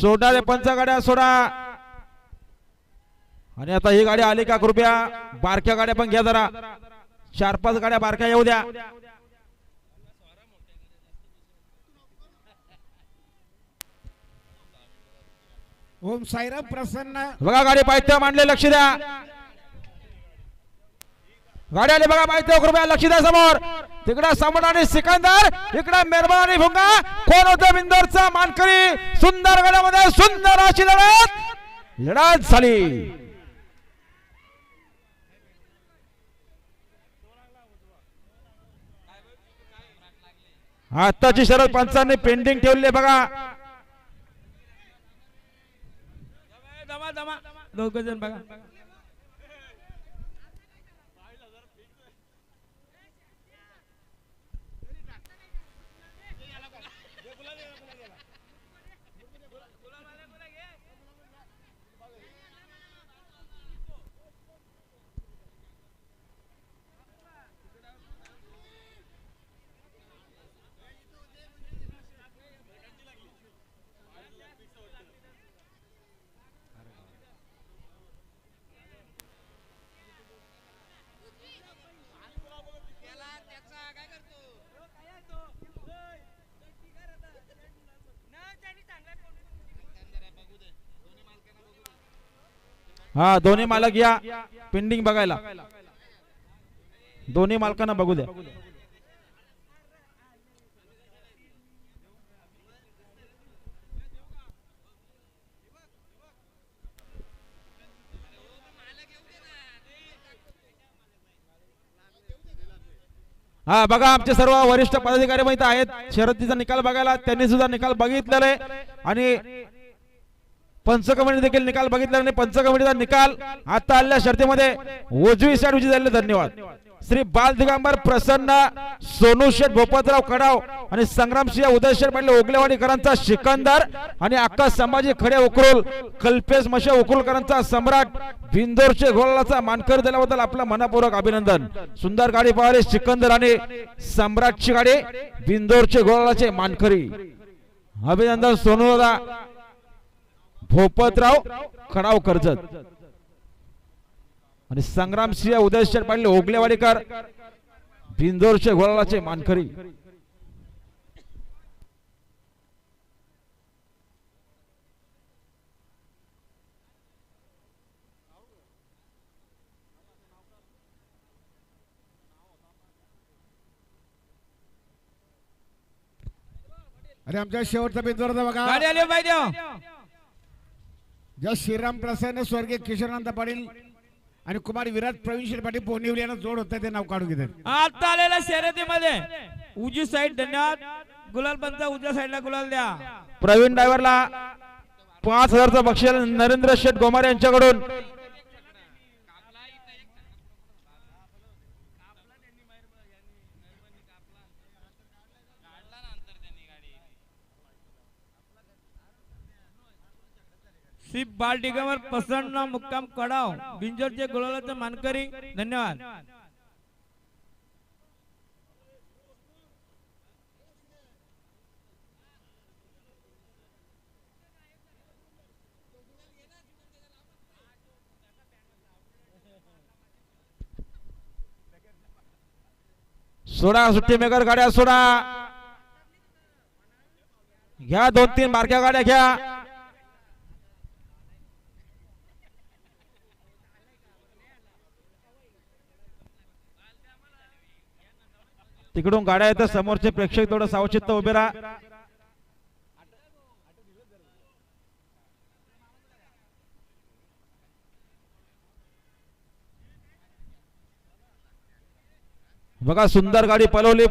सोडा रे पंच गाड्या सोडा. आणि आता ही गाडी आली का कृपया? बारक्या गाड्या पण घ्या जरा. चार पाच गाड्या बारक्या येऊ द्या. ओम साईराम प्रसन्न. बघा गाडी पाहिजे मांडले लक्ष द्या. गाडी आली बघा पाहिजे कृपया लक्ष द्या समोर. तिकडा समोर आणि सिकंदर इकडा मेहरबान आणि भुंगा. कोण होतं बिंदोरचा? मानकरी. सुंदर गडामध्ये सुंदर अशी लढत. लढत झाली. आताची शरद पंचांनी पेंडिंग ठेवले बघा. दोघ जण बघा. हा दोन्ही मालक या पेंडिंग बघायला. दोन्ही मालकांना बघू द्या. हा बघा आमचे सर्व वरिष्ठ पदाधिकारी माहीत आहेत. शर्यतीचा निकाल बघायला त्यांनी सुद्धा निकाल बघितलेला आहे. आणि पंच कमिटी देखील निकाल बघितला आणि पंच कमिटीचा निकाल आता आलेल्या शर्तीमध्ये उजवी साईड उजी झाले धन्यवाद. श्री बाल दिगंबर प्रसन्न सोनू शेठ भोपतराव कडाव आणि संग्रामसिंह उदयशेठ पाटील ओगलेवाडीकरांचा सिकंदर आणि अक्का संभाजी खडे उकरुल कल्पेश मशे उकरुलकरांचा सम्राट बिंदोरचे गोलाचा मानकर दिल्याबद्दल आपलं मनपूर्वक अभिनंदन. सुंदर गाडी पाहले सिकंदर आणि सम्राटची गाडी बिंदोरचे गोलाचे मानकरी. अभिनंदन सोनू भोपतराव खडाव कर्जत आणि संग्रामसिंह उदयशेठ पाटील ओगलेवाडीकर बिंदोरचे घोळाचे मानकरी. अरे आमच्या शेवटचा बिंदू होता बघा. गाडी आली पाहिजे ज्या श्रीराम प्रसन्न स्वर्गीय किशोरानंद पाटील. आणि कुमार विराट प्रवीण शेठ पाटील पोनिवली यांना जोड होतं ते नाव काढून घेतात. आता आलेल्या शर्यतीमध्ये उजी साईड धन्यवाद. गुलाल पंच उजव्या साईडला गुलाल द्या. प्रवीण ड्रायव्हरला पाच हजारचं बक्षीस नरेंद्र शेठ गोमारे यांच्याकडून. श्री बाल डिगमर प्रसन्न मुक्काम कडाव बिंजोरचे गुलालाचे मानकरी. धन्यवाद. सोडा सुट्टी मेकर गाड्या सोडा. घ्या दोन तीन बारक्या गाड्या घ्या. तिकडून गाड्या येतात समोरचे प्रेक्षक थोडं सावचित्त उभे राहा. बघा सुंदर गाडी पलवली.